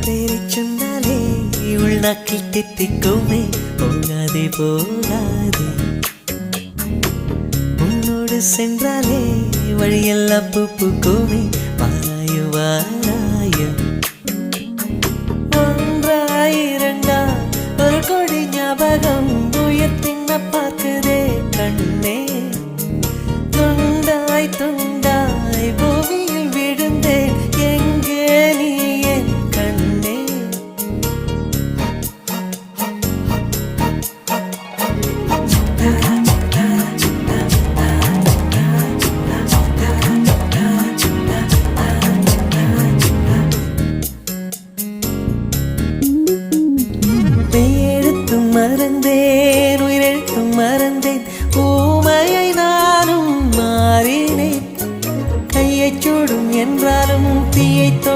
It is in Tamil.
பேரைச்சொன்னாலே உள்நாக்கில் தித்திக்குமே. போகாதே போகாதே. உன்னோடு சென்றாலே வழியெல்லாம் பூப்புக்குமே. வாராயோ வாராயோ. ஒன்றா இரண்டா ஒரு கொடி ஞாபகம். இழந்தேன் உயிரெழுத்தும் மறந்தேன். ஊமையை நானும் மாறினேன். கையைச் சூடும் என்றாலும் தீயை